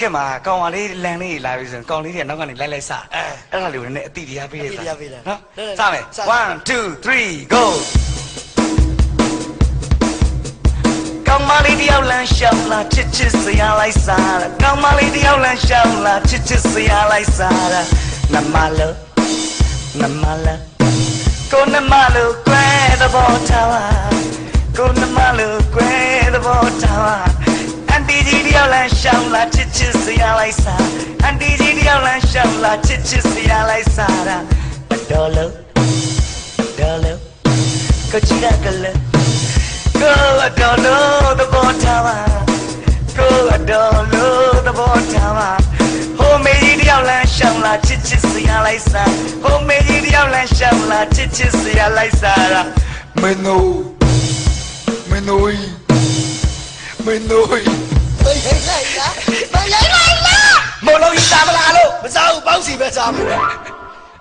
ခက်မှာကောင်မလေးလန်လေးလာပြီဆိုရင်ကောင်လေးတွေနောက်ကနေလိုက်လိုက်စအဲအဲ့ဒါလေးကိုလည်းအတိတရားပေးရအတိတရားပေးတာနော်လဲလဲစမယ်စမယ်1 2 3 go ကောင်မလေးတယောက်လမ်းရှောင်းလာချစ်ချစ်စရာလိုက်စားတာကောင်မလေးတယောက်လမ်းရှောင်းလာချစ်ချစ်စရာလိုက်စားတာနမလောနမလောကိုနမလောကွယ်သဘောထားပါကိုနမလော ချစ်ချစ်စရာလိုက်စားအန်တီကြီးတယောက်လမ်းရှောင်းလာချစ်ချစ်စရာလိုက်စားတာဒေါ်လောဒေါ်လောကိုချီရကလေးကိုအတော်လို့သဘောထားပါကိုအတော်လို့သဘောထားပါဟိုမေကြီးတယောက်လမ်းရှောင်းလာချစ်ချစ်စရာလိုက်စားဟိုမေကြီးတယောက်လမ်းရှောင်းလာချစ်ချစ်စရာလိုက်စားတာမနိုမနိုမနိုမ ရိုက်လိုက်လားမရိုက်လိုက်လားမလို့ဤတာမလားလို့မစားဘူးပေါင်းစီပဲစားမယ်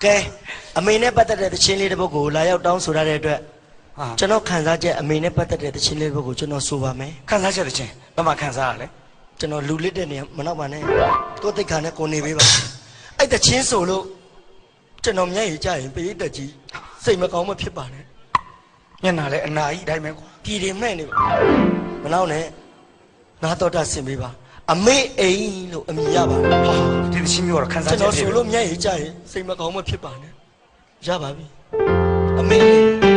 ကဲအမေနဲ့ပတ်သက်တဲ့တခြင်းလေးတစ်ပုဒ်ကိုလာရောက်တောင်းဆိုရတဲ့အတွက်ဟာကျွန်တော်ခံစားချက်အမေနဲ့ပတ်သက်တဲ့တခြင်းလေးတစ်ပုဒ်ကိုကျွန်တော်ဆိုပါမယ်ခန်းစားချက်တစ်ချင်းဘာမှခန်းစားရလဲကျွန်တော်လူလစ်တဲ့နေရာမနောက်ပါနဲ့ကိုယ်တိတ်ခါနဲ့ကိုနေပေးပါအဲ့တခြင်းဆိုလို့ကျွန်တော်မျက်ရည်ကျရင်ပိဋကကြီးစိတ်မကောင်းမဖြစ်ပါနဲ့ညနာလဲအနာကြီးအတိုင်းပဲကွာပြည်တယ်မဲ့နေပါမနောက်နဲ့ နာတော်တာဆင်ပေးပါအမေအိမ်လို့အမည်ရပါဟာဒီတစ်ချင်းမျိုးတော့ခန်းစားကျွန်ချက်တော်ဖြစ်ဆိုလို့မျက်ရည်ကျရင်စိတ်မကောင်းမဖြစ်ပါနဲ့ရပါပြီအမေအိမ်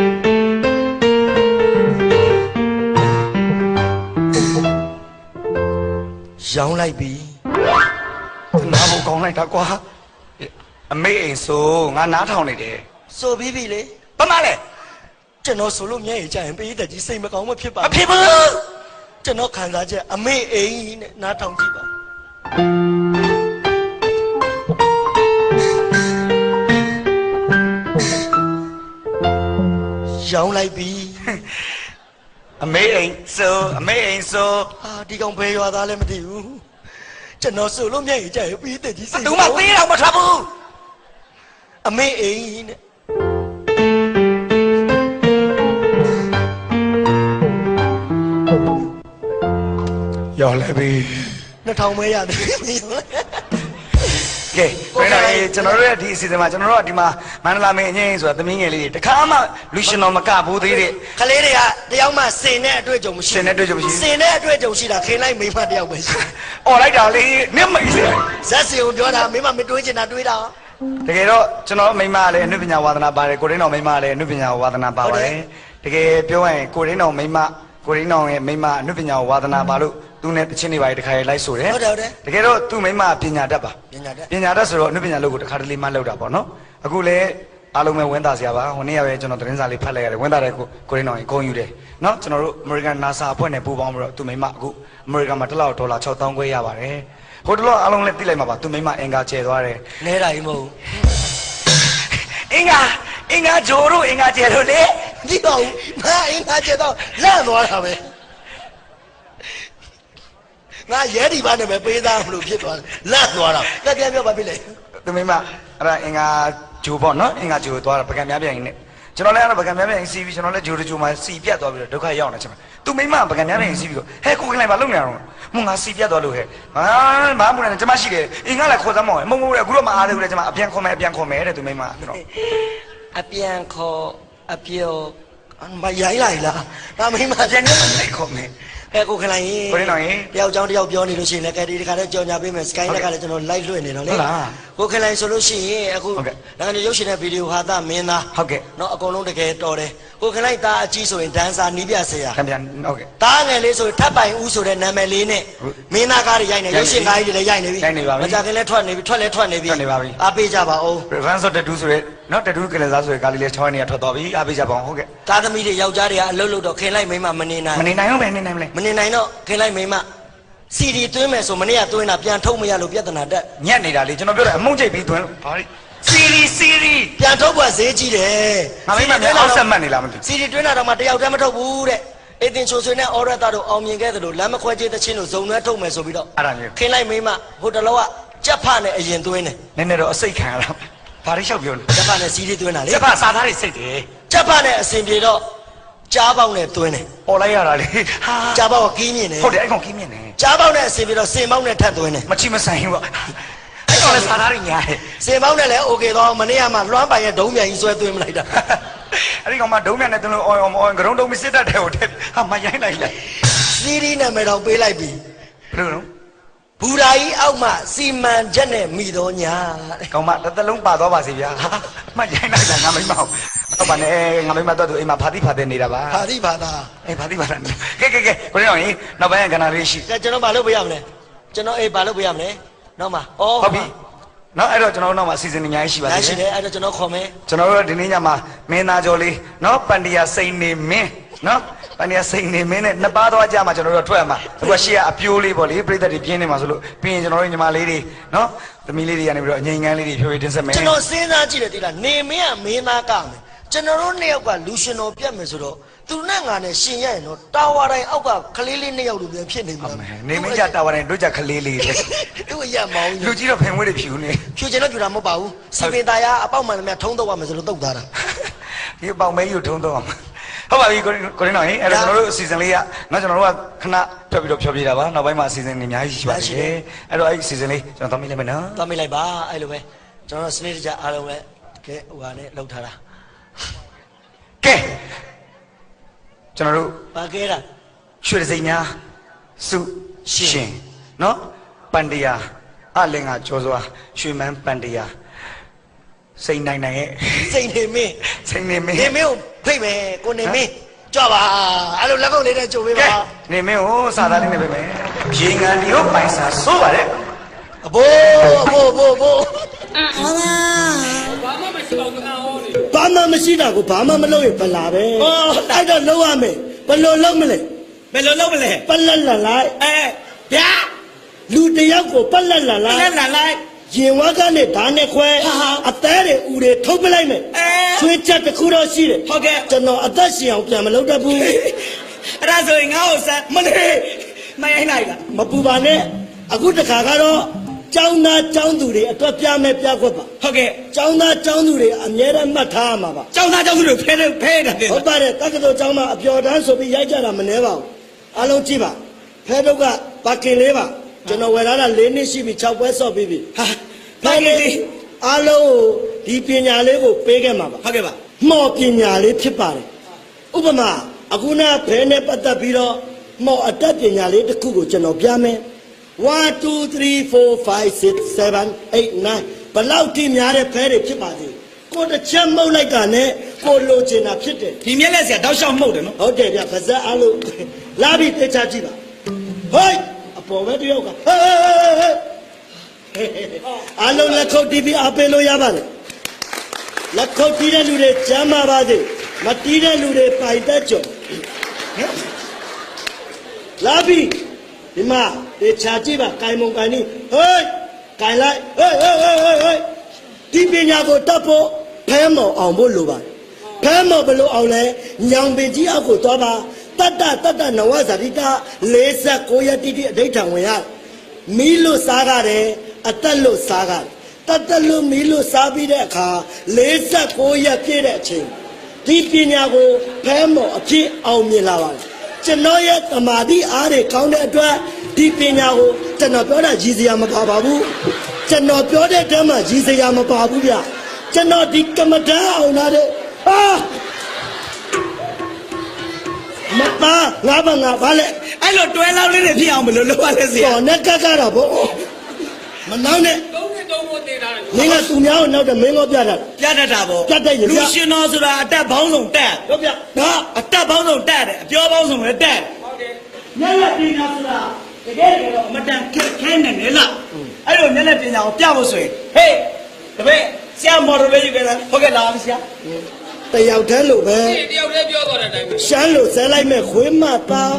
ရောင်းလိုက်ပြီနားဖို့ကောင်းလိုက်တာကွာအမေအိမ်ဆိုငါနားထောင်နေတယ်ဆိုပြီးပြီလေ ဘာမှလဲကျွန်တော်ဆိုလို့မျက်ရည်ကျရင်ပိဋကကြီးစိတ်မကောင်းမဖြစ်ပါမဖြစ်ဘူး ကျွန်တော်ခံစားချက်အမေအိမ်နဲ့နားထောင်ကြည့်ပါရောင်းလိုက်ပြီအမေအိမ်ဆိုအမေအိမ်ဆိုဟာဒီကောင်ဘယ်ရွာသားလဲမသိဘူးကျွန်တော်ဆိုလို့မျက်ရည်ကျရင်ပိဋကကြီးစိတ်သူမသေးတော့မထွက်ဘူးအမေအိမ်နဲ့ က်လဲပြီနှစ်ထောင်ပဲရတယ်ကဲဘယ်တော့လဲကျွန်တော်တို့ရဲ့ဒီအစီအစဉ်မှာကျွန်တော်တို့ကဒီမှာမန္တလာမင်းအငိမ့်ဆိုတာသမီးငယ်လေးတွေတခါမှလူရှင်တော်မကဘူးသေးတဲ့ကလေးတွေကတယောက်မှစင်တဲ့အတွေ့အကြုံမရှိစင်တဲ့အတွေ့အကြုံမရှိစင်တဲ့အတွေ့အကြုံရှိတာခင်လိုက်မိန်းမတယောက်ပဲရှိអော်လိုက်တာလေနစ်မိတ်လေဇက်စီကိုပြောတာမိန်းမမတွေးချင်တာတွေးတာတကယ်တော့ကျွန်တော်မိန်းမကလည်းအနုပညာဝါသနာပါတယ်ကိုရင်းတော်မိန်းမကလည်းအနုပညာဝါသနာပါပါတယ်တကယ်ပြောရရင်ကိုရင်းတော်မိန်းမကိုရင်းတော်ရဲ့မိန်းမအနုပညာဝါသနာပါလို့ သူနဲ့တချင်းတွေပါတခါရေးလိုက်ဆိုတယ်ဟုတ်တယ်ဟုတ်တယ်တကယ်တော့သူ့မိန်းမပညာတတ်ပါပညာတတ်ပညာတတ်ဆိုတော့အနုပညာလုပ်ကိုတခါတလေမှလောက်တာပေါ့နော်အခုလည်းအားလုံးပဲဝင်းသားစရာပါဟိုနေ့ကပဲကျွန်တော်သတင်းစာလေးဖတ်လိုက်ရတယ်ဝင်းသားတဲ့ကိုကိုရင်းတော်ရင်ဂုံယူတယ်နော်ကျွန်တော်တို့ American NASA အဖွဲ့နဲ့ပူးပေါင်းပြီးတော့သူ့မိန်းမအခု American မှာတစ်လောက်ဒေါ်လာ6000ခွဲရပါတယ်ဟိုတလောအားလုံးလည်းသိလိုက်မှာပါသူ့မိန်းမအင်္ဂါကျဲသွားတယ်နဲတာကြီးမဟုတ်အင်္ဂါအင်္ဂါဂျိုတို့အင်္ဂါကျဲတို့လေဘူးကြည့်ပါဦးငါအင်းသားကျတော့လန့်သွားတာပဲ ငါရဲဒီပါနဲ့ပဲပေးသားမလို့ဖြစ်သွားတယ်လန့်သွားတာတက်ပြန်ပြောပါပြီလေသူမိန်းမအဲ့ဒါအင်္ဂါဂျိုပေါ့နော်အင်္ဂါဂျိုသွားတာပကံများပြန်ရင်နဲ့ကျွန်တော်လည်းအဲ့ဒါပကံများပြန်ရင်စီးပြီးကျွန်တော်လည်းဂျိုဂျိုမှာစီပြတ်သွားပြီးတော့ဒုက္ခရောက်နေကျွန်တော်သူမိန်းမပကံများပြန်ရင်စီးပြီးတော့ဟဲကိုခင်လိုက်ပါလုံနေအောင်မငါစီပြတ်သွားလို့ဟဲ့ဟာဘာမှမလဲကျွန်မရှိတယ်အင်္ဂါလည်းခေါ်သမောင်းမဟုတ်ဘူးလေအခုတော့မအားသေးဘူးလေကျွန်မအပြန်ခေါ်မယ်အပြန်ခေါ်မယ်တဲ့သူမိန်းမကျွန်တော်အပြန်ခေါ်အပြောမရိုင်းလိုက်လားဒါမိမအပြန်နဲ့လိုက်ခေါ်မယ် အဲကိုခလိုင်ရင်ကိုရင်းတော်ရင်တယောက်ချောင်းတယောက်ပြောနေလို့ရှိရင်လည်းကဲဒီတစ်ခါတည်းကြော်ညာပေးမယ် sky နဲ့ကလည်းကျွန်တော် live လွှင့်နေတော့လေဟုတ်လားကိုခလိုင်ဆိုလို့ရှိရင်အခုနိုင်ငံရုပ်ရှင်နဲ့ဗီဒီယိုဟာသမင်းသားဟုတ်ကဲ့နော်အကုန်လုံးတကယ်တော်တယ်ကိုခလိုင်သားအကြီးဆိုရင်ဒန်ဆာနီးပြဆရာခင်ဗျာဟုတ်ကဲ့သားငယ်လေးဆိုရင်ထပ်ပိုင်ဦးဆိုတဲ့နာမည်လေးနဲ့မင်းသားကားတွေရိုက်နေရုပ်ရှင်ကားကြီးတွေလည်းရိုက်နေပြီရိုက်နေပါပြီမကြခင်လည်းထွက်နေပြီထွက်လည်းထွက်နေပြီထွက်နေပါပြီအားပေးကြပါဦး Revenge of the Two ဆိုတဲ့နော်တတူးကလေးစားဆိုရဲကားလေးလေးချောင်းနေရထွက်သွားပြီအားပေးကြပါအောင်ဟုတ်ကဲ့သားသမီးတွေယောက်ျားတွေကအလုပ်လုပ်တော့ခင်လိုက်မိန်းမမနေနိုင်မနေနိုင်တော့ပဲနေနိုင်မလဲမနေနိုင်တော့ခင်လိုက်မိန်းမစီဒီသွင်းမယ်ဆိုမနေ့ကသွင်းတာပြန်ထုတ်မရလို့ပြဿနာတက်ညက်နေတာလေကျွန်တော်ပြောတယ်အမုံကျိတ်ပြီးသွင်းလို့ဘာလဲစီရီစီရီပြန်ထုတ်ဖို့ဈေးကြီးတယ်ငါမိမများအောက်ဆက်မှတ်နေလားမသိဘူးစီဒီတွင်းတာတော့မှတယောက်တည်းမထုတ်ဘူးတဲ့အေတင်ချိုဆွေနဲ့အော်ရတာတို့အောင်မြင်ခဲ့သလိုလမ်းမခွဲကျေးသချင်းတို့ဇုံနှဲထုတ်မယ်ဆိုပြီးတော့အဲ့ဒါမျိုးခင်လိုက်မိန်းမဟိုတလောကကြက်ဖနဲ့အရင်သွင်းတယ်နည်းနည်းတော့အစိတ်ခံရတာ ဘာလေးလျှောက်ပြောနေချက်ဖတ်နဲ့စီးလေးသွင်းတာလေချက်ဖတ်စာသားတွေစိတ်တယ်ချက်ဖတ်နဲ့အစဉ်ပြေတော့ကြားပေါက်နဲ့သွင်းတယ်။អော်လိုက်ရတာလေ။ဟာကြားပေါက်ကကင်းမြင်တယ်။ဟုတ်တယ်အဲ့ကောင်ကင်းမြင်တယ်။ကြားပေါက်နဲ့အစဉ်ပြေတော့စင်ပေါက်နဲ့ထပ်သွင်းတယ်။မချိမဆိုင်ဘူးပေါ့။အဲ့ကောင်လည်းစာသားတွေညာတယ်။စင်ပေါက်နဲ့လည်း okay တော့မနေ့ကမှလွှမ်းပိုင်ရဲ့ဒုံးမြန်ကြီးဆွဲသွင်းမလိုက်တာ။အဲ့ဒီကောင်မှဒုံးမြန်နဲ့သွင်းလို့អော်អော်မអော်ဂရုံးဒုံးမစစ်တတ်တယ်ဟိုတဲ့။ဟာမရိုင်းလိုက်လိုက်။စီးရီးနာမည်တော့ပေးလိုက်ပြီ။ဘယ်လိုလဲ။ ဘူရာကြီးအောက်မှစီမံချက်နဲ့မိတော်ညာတဲ့ကောင်မတစ်သက်လုံးပါသွားပါစေဗျာဟာမရိုင်းလိုက်တာငါမိမဟုတ်တော့ပါနဲ့ငါမိမတော့သူအိမ်မှာဖာတိဖာတဲ့နေတာပါဟာဒီဘာသာအေးဖာတိဖာတဲ့နေကဲကဲကဲကိုရအောင်ရင်နောက်ပိုင်းကဏ္ဍလေးရှိကဲကျွန်တော်ဘာလုပ်ပေးရမလဲကျွန်တော်အေးဘာလုပ်ပေးရမလဲနောက်မှဩဟုတ်ပြီနော်အဲ့တော့ကျွန်တော်တို့နောက်မှာစီစဉ်နေညာရှိပါရသေးရှိတယ်တယ်အဲ့တော့ကျွန်တော်ခေါ်မယ်ကျွန်တော်တို့ဒီနေ့ညမှာမင်းသားကျော်လေးနော်ပန္တီယာစိန်နေမင်းနော် ပန္တီယာစိန်နေမင်းနဲ့နှစ်ပါးသွားကြမှာကျွန်တော်တို့ထွက်ရမှာအခုကရှေ့ကအပြိုးလေးပေါ့လေပြိတ္တတွေပြင်းနေမှာဆိုလို့ပြီးရင်ကျွန်တော်တို့ညီမလေးတွေနော်သမီးလေးတွေကနေပြီးတော့အငိမ့်ငန်းလေးတွေဖြိုးဖြိုးတင်ဆက်မယ်ကျွန်တော်စဉ်းစားကြည့်တယ်တိလားနေမင်းကမင်းသားကမယ်ကျွန်တော်တို့နှစ်ယောက်ကလူရှင်တော်ပြတ်မယ်ဆိုတော့သူနဲ့ငါနဲ့ရှင်ရရင်တော့တာဝါတိုင်းအောက်ကကလေးလေးနှစ်ယောက်လိုပြန်ဖြစ်နေမှာနေမင်းကြတာဝတိုင်းတို့ကြခလေးလေးတွေသူ့ရမောင်းလူကြီးတော့ဖင်ဝဲတွေဖြူနေဖြူချင်တော့ဖြူတာမဟုတ်ပါဘူးစီပင်သားရအပေါက်မှန်လည်းများထုံးတော့ရမယ်ဆိုလို့တုတ်သားတာဒီအပေါင်မဲယူထုံးတော့ ဟုတ်ပါပြီကိုကိုရင်းတော်ရင်အဲ့တော့ကျွန်တော်တို့အစီအစဉ်လေးကနော်ကျွန်တော်တို့ကခဏထွက်ပြီးတော့ဖြောပြတာပါနောက်ပိုင်းမှာအစီအစဉ်တွေအများကြီးရှိပါသေးတယ်အဲ့တော့အဲ့ဒီအစီအစဉ်လေးကျွန်တော်သမီးလိုက်မယ်နော်သွားမိလိုက်ပါအဲ့လိုပဲကျွန်တော်စနစ်တကျအားလုံးပဲကဲဟိုဟာနဲ့လှုပ်ထားတာကဲကျွန်တော်တို့ဘာကဲတာရွှေစိန်များစုရှင်နော်ပန္တရာအလင်္ကာကျော်စွာရွှေမန်းပန္တရာစိန်နိုင်နိုင်ရဲ့စိတ်နေမင်းစိန်နေမင်းနေမင်းကို ဖိတ်မယ်ကိုနေမင်းကြွပါအဲ့လိုလက်ကုပ်လေးနဲ့ကြိုပေးကဲပါနေမင်းကိုစာသားလေးနဲ့ပဲမယ်ရေငန်ဒီကိုပိုင်စာစိုးပါတဲ့အဘိုးအဘိုးအဘိုးအဘိုးဘာမှမရှိပါဘူးအာဟောနေဘာမှမရှိတာကိုဘာမှမလုပ်ရင်ဗလာပဲဟောအဲ့တော့လုံးရမယ်ဘယ်လိုလုပ်မလဲဘယ်လိုလုပ်မလဲပလက်လက်လိုက်အဲဗျာလူတစ်ယောက်ကိုပလက်လက်လိုက်လက်လာလိုက် ရင်ဝါးကနေဓာတ်နဲ့ခွဲဟာဟာအသေးတွေဥတွေထုတ်ပလိုက်မယ်အဲချွေးချက်တစ်ခုတော့ရှိတယ်ဟုတ်ကဲ့ကျွန်တော်အသက်ရှင်အောင်ပြန်မလုပ်တတ်ဘူးအဲ့ဒါဆိုရင်ငါ့ကိုစမ်းမလေးမရိုင်းလိုက်လားမပူပါနဲ့အခုတခါကတော့ကျောင်းသားကျောင်းသူတွေအတွက်ပြမယ်ပြခွက်ပါဟုတ်ကဲ့ကျောင်းသားကျောင်းသူတွေအမြဲတမ်းမှတ်ထားရမှာပါကျောင်းသားကျောင်းသူတွေဖဲတယ်ဖဲတယ်ဟုတ်ပါတယ်တက္ကသိုလ်ကျောင်းမှာအပျော်တန်းဆိုပြီးရိုက်ကြတာမနှဲပါဘူးအားလုံးကြည့်ပါဖဲတော့ကပါကင်လေးပါ ကျွန်တော်ဝယ်လာတာ၄နှစ်ရှိပြီ6ပွဲဆော့ပြီးပြီဟာဘာကြီးလေးအားလုံးကိုဒီပညာလေးကိုပေးခဲ့မှာပါဟုတ်ကဲ့ပါမော်ပညာလေးဖြစ်ပါတယ်ဥပမာအခုနဘဲနဲ့ပတ်သက်ပြီးတော့မော်အတတ်ပညာလေးတစ်ခုကိုကျွန်တော်ပြမယ်1 2 3 4 5 6 7 8 9ဘလောက်ထိများတဲ့ဖဲတွေဖြစ်ပါသေးကိုတစ်ချက်မှုတ်လိုက်တာနဲ့ကိုလိုချင်တာဖြစ်တယ်ဒီမျက်လက်ဆရာတောက်လျှောက်မှုတ်တယ်နော်ဟုတ်တယ်ဗျပါဇက်အားလို့လာပြီးတေချာကြည့်ပါဟိုက် အပေါ်ပဲတယောက်ကဟေးဟေးဟေးဟေးအားလုံးလက်ခုပ်တီးပြီးအပေးလို့ရပါတယ်လက်ခုပ်တီးတဲ့လူတွေကျမ်းပါပါစေမတီးတဲ့လူတွေပိုင်တတ်ကြုံလာပြီးဒီမှာတေချာကြည့်ပါကိုင်မုံကိုင်นี่ဟေးကိုင်လိုက်ဟေးဟေးဟေးဟေးဟေးဒီပညာကိုတတ်ဖို့ဖဲမော်အောင်ဖို့လိုပါတယ်ဖမ်းမဘလို့အောင်လဲညောင်ပင်ကြီးအောက်ကိုသွားပါ တတ္တတတ္တနဝဇာတိတ49ရက်တိတိအဋိဋ္ဌံဝင်ရမီးလို့စားရတယ်အသက်လို့စားရတယ်တတ္တလို့မီးလို့စားပြီးတဲ့အခါ49ရက်ပြည့်တဲ့အချိန်ဒီပညာကိုဖမ်းမော်အဖြစ်အောင်မြင်လာပါတယ်ကျွန်တော်ရဲ့တမာတိအားတွေကောင်းတဲ့အတွက်ဒီပညာကိုကျွန်တော်ပြောတာရည်စရာမပါပါဘူးကျွန်တော်ပြောတဲ့တည်းမှာရည်စရာမပါဘူးဗျကျွန်တော်ဒီကမ္မဋ္ဌာန်းအောင်လာတဲ့啊！ မပါငါဘာငါဘာလဲအဲ့လိုတွဲလောက်လေးတွေဖြစ်အောင်ဘယ်လိုလုပ်ရလဲဆရာတော်နဲ့ကကတာဗောမနောက်နဲ့သုံးနှစ်သုံးဖို့တည်ထားတယ်မင်းကသူများကိုနောက်တယ်မင်းကပြတာပြတတ်တာပေါ့ပြတတ်ရင်လူပြရှင်တော်ဆိုတာအတက်ပေါင်းစုံတက်တော့ပြနော်အတက်ပေါင်းစုံတက်တယ်အပြောပေါင်းစုံလည်းတက်တယ်ဟုတ်တယ်မျက်လက်ပညာဆိုတာတကယ်တကယ်တော့အမတန်ခက်ခဲနေလေလားအဲ့လိုမျက်လက်ပညာကိုပြဖို့ဆိုရင်ဟေးတပည့်ဆရာမော်ဒယ်လေးယူခဲ့တာဟုတ်ကဲ့လားဆရာ တယောက်တည်းလို့ပဲဒီတယောက်တည်းပြောသွားတဲ့အတိုင်းပဲရှမ်းလို့ဇဲလိုက်မဲ့ခွေးမသား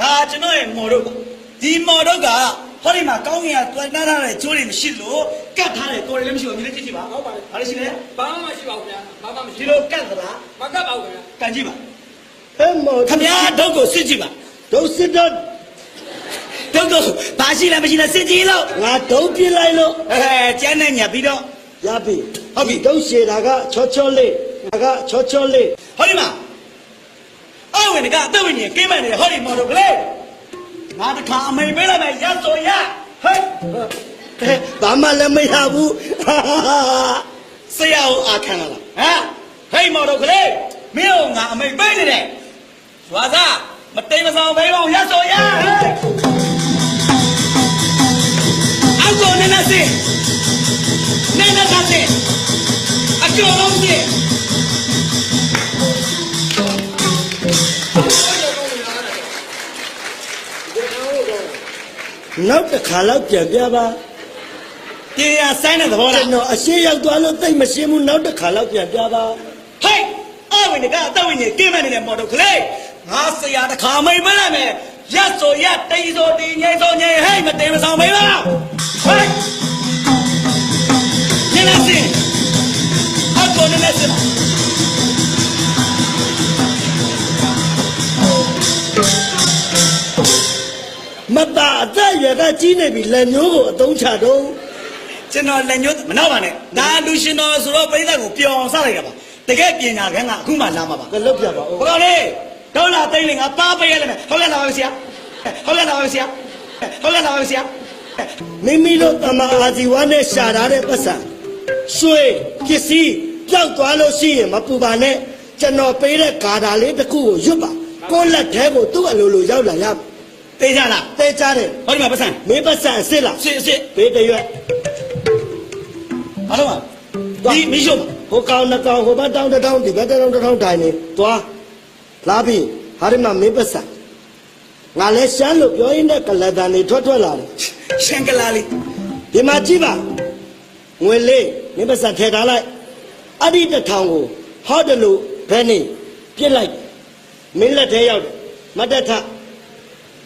ဒါကျွန်တော်ရဲ့မော်တို့ပါဒီမော်တို့ကဟောဒီမှာကောင်းကင်ကတွန်းထားတဲ့ကျိုးတွေမရှိလို့ကတ်ထားတဲ့ကိုယ်တွေလည်းမရှိဘူးမြင်လေးကြည့်ကြည့်ပါဟုတ်ပါတယ်ဘာလို့ရှိလဲဘာမှမရှိပါဘူးဗျာဘာမှမရှိဒီလိုကတ်သလားမကပ်ပါဘူးဗျာကန်ကြည့်ပါဟဲ့မော်ခမည်းဒုတ်ကိုစစ်ကြည့်ပါဒုစစ်တော့ဒုတ်တော့ဘာရှိလဲမရှိလဲစစ်ကြည့်လို့ငါဒုပြစ်လိုက်လို့အဲကျန်းနဲ့ညပ်ပြီးတော့ ရပြီဟုတ်ပြီဒုရှေတာကချောချောလေးငါကချောချောလေးဟောဒီမှာအောက်ဝင်ကအသက်ဝင်ရင်ကိမ့်နေဟောဒီမော်တော်ကလေးငါတခါအမိန်ပေးလိုက်မယ်ရဆိုရဟဲ့ဘာမှလည်းမရဘူးဆရာကိုအာခံလာလားဟမ်ဟဲ့မော်တော်ကလေးမင်းကငါအမိန်ပေးနေတယ်ဇွာစားမတိမ်မဆောင်ပေးပါဘူးရဆိုရဟဲ့ အောက်ကိုနေနေစီနေနေသားစီအကျော်လုံးစီနောက်တစ်ခါတော့ပြန်ပြပါပြင်ရဆိုင်တဲ့သဘောကျွလားန်တော်အရှိရောက်သွားလို့သိမ့်မရှင်းဘူးနောက်တစ်ခါတော့ပြန်ပြပါဟဲ့အဝင်ကအသက်ဝင်နေကိမ့်နေတဲ့မော်တော်ကလေးငါဆရာတခါမိန်ပေးလိုက်မယ်ရဆိုရတိမ်ဆိုတင်ငိမ့်ဆိုငိမ့်ဟဲ့မတိမ်မဆောင်ပေးပါ အောက်ကိုနေနေစီမတာအသက်အရွယ်ကကြီးနေပြီလက်မျိုးကိုအသုံးချတော့ကျွန်တော်လက်ညှိုးမနောက်ပါနဲ့ဒါလူရှင်တော်ဆိုတော့ပြိဿကိုပျော်အောင်စလိုက်တာပါတကယ်ပညာခန်းကအခုမှလာမှာပါကလုတ်ပြပါဦးဘကောင်လေးဒေါ်လာသိန်းလေးငါသားပေးရလိမ့်မယ်ဟုတ်ကဲ့လားပါဆရာဟုတ်ကဲ့လားပါဆရာဟုတ်ကဲ့လားပါဆရာမိမိတို့တမအာဇီဝနဲ့ရှာထားတဲ့ပတ်စံရွှေပစ္စည်း ပြောက်သွားလို့ရှိရင်မပူပါနဲ့ကျွန်တော်ပေးတဲ့ဂါတာလေးတစ်ခုကိုရွတ်ပါကိုယ့်လက်ထဲကိုသူ့အလိုလိုရောက်လာရမယ်သိကြလားတဲကြတယ်ဟောဒီမှာပတ်စံမင်းပတ်စံအစ်စ်လားစစ်စစ်ဘေးတရွက်ဘာလို့မဒီမီးရှို့ဟိုကောင်နှစ်ကောင်ဟိုဘက်တောင်းတစ်တောင်းဒီဘက်တစ်တောင်းတစ်တောင်းတိုင်နေသွားလာပြီဟာဒီမှာမင်းပတ်စံငါလဲရှမ်းလို့ပြောရင်းနဲ့ကလတ်တန်တွေထွက်ထွက်လာတယ်ရှန်ကလာလေးဒီမှာကြည့်ပါငွေလေးမင်းပတ်စံထည့်ထားလိုက် အဲ့ဒီတစ်ထောင်ကိုဟောတယ်လို့ဘယ်နေပြစ်လိုက်မင်းလက်ထဲရောက်တယ်မတ်တက်ထ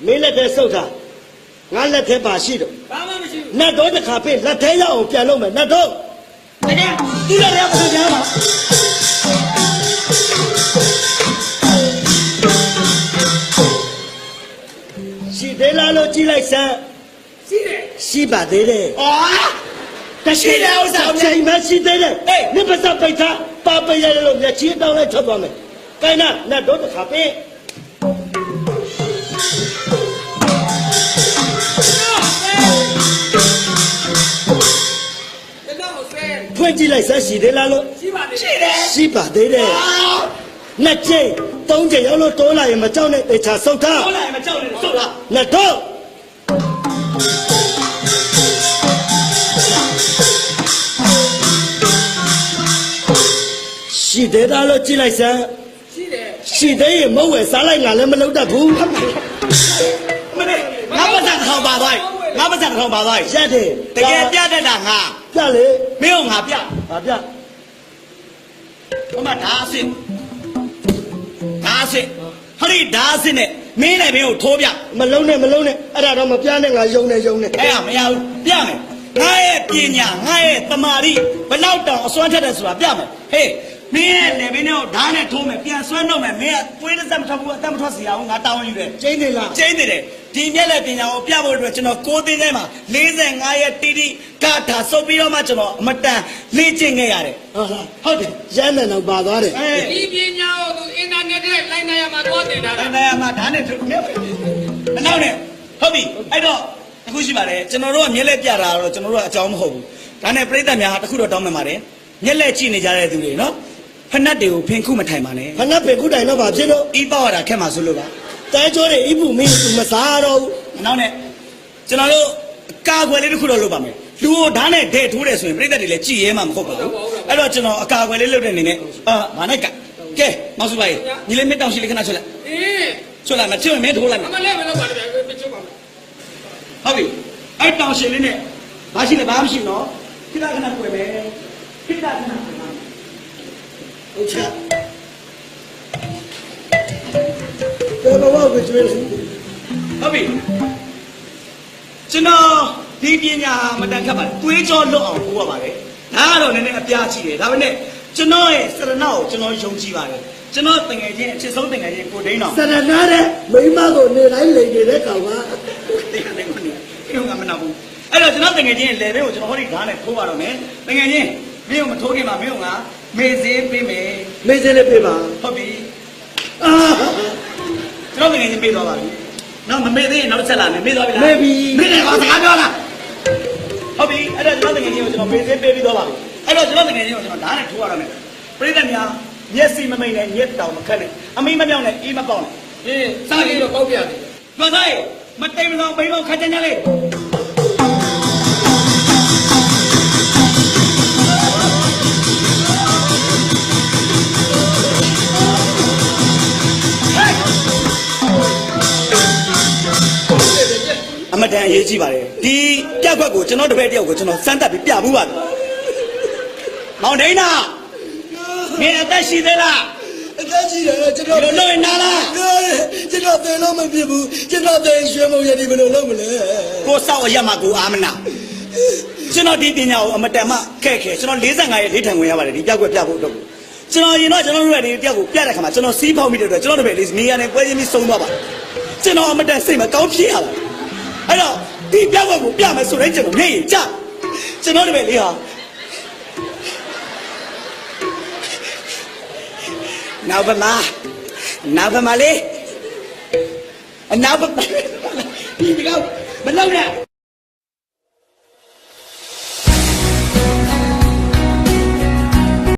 မင်းလက်ထဲစုပ်ထားငါလက်ထဲပါရှိတော့ဘာမှမရှိဘူးနတ်တော့တစ်ခါပြလက်ထဲရောက်အောင်ပြန်လုပ်မယ်နတ်တော့တကယ်ဒီလည်းလည်းပြန်ကြပါရှိသေးလားလို့ကြည့်လိုက်စမ်းရှိတယ်ရှိပါသေးတယ်အော် တရှိတဲ့ဥစ္စာကိုချိန်မရှိသေးတယ်ဟေးမြစ်ပစပိတ်ထားပါပိတ်ရတယ်လို့မျက်ချီတောင်းလိုက်ထွက်သွားမယ်ကိုင်းနာနတ်တော့တစ်ခါပြတတော့ဆဲဖွင့်ကြည့်လိုက်စမ်းရှိသေးလားလို့ရှိပါတယ်ရှိတယ်ရှိပါသေးတယ်နှစ်ချိန်သုံးချိန်ရောက်လို့တိုးလာရင်မကြောက်နဲ့တေချာဆုတ်ထားဟုတ်လားမကြောက်နဲ့ဆုတ်လားနတ်တော့ သေးလားလို့ကြည့်လိုက်စမ်းရှိတယ်ရှိသေးရင်မဟုတ်ဝယ်စားလိုက်ငါလည်းမလုပ်တတ်ဘူးမနေ့ငါပတ်စံတစ်ထောင်ပါသွားငါပတ်စံတစ်ထောင်ပါသွားရတယ်တကယ်ပြတတ်တာငါပြလေမင်းကငါပြဘာပြဟိုမှာဓာအစ်စ်ဓာအစ်စ်ဟိုဒီဓာအစ်စ်နဲ့မင်းနဲ့မင်းကိုထိုးပြမလုံးနဲ့မလုံးနဲ့အဲ့ဒါတော့မပြနဲ့ငါယုံနေယုံနေအဲ့ဒါမရဘူးပြမယ်ငါရဲ့ပညာငါရဲ့တမာရီဘယ်လောက်တောင်အစွမ်းထက်တယ်ဆိုတာပြမယ်ဟေး မင်းရဲ့လေမင်းတို့ဓာတ်နဲ့ထိုးမယ်ပြန်ဆွဲတော့မယ်မင်းကပွေးတစ်စက်မထွက်ဘူးအသက်မထွက်စီရအောင်ငါတောင်းယူတယ်ကျင်းနေလားကျင်းနေတယ်ဒီမျက်လက်ပညာကိုပြဖို့အတွက်ကျွန်တော်ကိုသိန်းထဲမှာ45ရက်တီတီကာထာစုပ်ပြီးတော့မှကျွန်တော်အမတန်လေ့ကျင့်ခဲ့ရတယ်ဟုတ်လားဟုတ်တယ်ရမ်းတယ်တော့ပါသွားတယ်အဲဒီပညာကိုသူအင်တာနက်နဲ့လိုင်းနိုင်ရမှာတော့တင်တာအဲ့ဒါမှဓာတ်နဲ့ထိုးမြက်ပဲအနောက်နဲ့ဟုတ်ပြီအဲ့တော့အခုရှိပါတယ်ကျွန်တော်တို့ကမျက်လက်ပြတာတော့ကျွန်တော်တို့ကအကြောင်းမဟုတ်ဘူးဒါနဲ့ပြိဿများဟာတစ်ခုတော့တောင်းမှန်ပါတယ်မျက်လက်ကြည့်နေကြတဲ့သူတွေနော် ဖနက်တွေကိုဖင်ခုမထိုင်ပါနဲ့ဖနက်ပေခုတိုင်တော့ဗာဖြစ်တော့ဤပေါ့ရတာခက်မှာဆိုလို့ပါတဲကျိုးတွေဣပုမင်းသူမစားတော့ဘူးနောက်နဲ့ကျွန်တော်တို့အကာအကွယ်လေးတစ်ခုတော့လုပ်ပါမယ်လူကိုဓာတ်နဲ့ဒဲထိုးတယ်ဆိုရင်ပြိဿတွေလည်းကြည်ရဲမှာမဟုတ်ပါဘူးအဲ့တော့ကျွန်တော်အကာအကွယ်လေးလုပ်တဲ့အနေနဲ့အာမာနဲ့ကကဲမောင်စုပါကြီးညီလေးမင်းတောင်ရှိလေးခဏဆွတ်လိုက်အေးဆွတ်လိုက်မချွတ်မင်းထိုးလိုက်အမယ်မလေးမလုပ်ပါနဲ့မချုပ်ပါဘူးဟုတ်ပြီအဲ့တောင်ရှင်လေးနဲ့ဘာရှိလဲဘာမှမရှိဘူးနော်ခိတာခဏတွေ့မယ်ခိတာခဏတွေ့မယ် ဟုတ်ချာတဲဘဝကိုကျွေးလို့ဟုတ်ပြီကျွန်တော်ဒီပညာမတန်ခတ်ပါဘူးတွေးကြောလွတ်အောင်ပို့ရပါတယ်ဒါကတော့နည်းနည်းအပြားကြီးတယ်ဒါပေမဲ့ကျွန်တော်ရဲ့စရဏကိုကျွန်တော်ယုံကြည်ပါတယ်ကျွန်တော်တငယ်ချင်းအချစ်ဆုံးတငယ်ချင်းကိုဒိန်းတော်စရနာတဲ့မိမကိုနေတိုင်းလိန်နေတဲ့ကောင်ကတရားနဲ့ကိုနေအဲ့တော့ငါမနာဘူးအဲ့တော့ကျွန်တော်တငယ်ချင်းရဲ့ level ကိုကျွန်တော်ဟောဒီဓာတ်နဲ့ထိုးပါတော့မယ်တငယ်ချင်းမင်းကမထိုးခင်မှာမင်းကငါ မေစေးပေးမယ်မေးစင်းလေးပြပါဟုတ်ပြီအာကျွန်တော်တကယ်ချင်းမေးသွားပါပြီနောက်မမေးသေးရင်နောက်တစ်ချက်လာမယ်မေးသွားပြီလားမေးပြီမေးတယ်ကွာစကားပြောလားဟုတ်ပြီအဲ့တော့ကျွန်တော်တကယ်ချင်းကိုကျွန်တော်မေးသေးပေးပြီးသွားပါပြီအဲ့တော့ကျွန်တော်တကယ်ချင်းကိုကျွန်တော်ဓာတ်နဲ့ထိုးရတော့မယ်ပြိတ္တများမျက်စိမမိန်နဲ့ညက်တောင်မခက်နဲ့အမိမမြောက်နဲ့အေးမပေါက်နဲ့ဟင်းစားကြည့်တော့ပေါက်ပြတယ်ကျွမ်းစားရေမတိမ်မဆောင်ဘိန်းအောင်ခက်ကြကြလေး ရေးကြီးပါတယ်ဒီပြက်ခွက်ကိုကျွန်တော်တပည့်တယောက်ကိုကျွန်တော်စမ်းသပ်ပြီးပြမှုပါမောင်ဒိန်းနာမင်းအသက်ရှိသေးလားအသက်ကြီးတယ်ကျွန်တော်ဒီလိုလုပ်ရင်နားလားကျွန်တော်သေလို့မဖြစ်ဘူးကျွန်တော်သေရွှေမုံရည်ဒီဘယ်လိုလုပ်မလဲကိုစောက်အရက်မှာကိုအာမနာကျွန်တော်ဒီပညာကိုအမတန်မှခက်ခဲကျွန်တော်45ရက်လေးထံဝင်ရပါတယ်ဒီပြက်ခွက်ပြဖို့အတွက်ကိုကျွန်တော်ရင်တော့ကျွန်တော်တို့ရဲ့ဒီပြက်ကိုပြတဲ့ခါမှာကျွန်တော်စီးပေါက်မိတဲ့အတွက်ကျွန်တော်တပည့်လေးနေရာနဲ့ပွဲချင်းပြီးဆုံးသွားပါတယ်ကျွန်တော်အမတန်စိတ်မကောင်းဖြစ်ရပါတယ်အဲ့တော့ ဒီပြက်ခွက်ကိုပြမယ်ဆိုရင်ကျွန်တော်နေရင်ကြကျွန်တော်တပည့်လေးဟာနောက်ဗမာနောက်ဗမာလေးအနောက်ဗမာဒီကောင်မလောက်နဲ့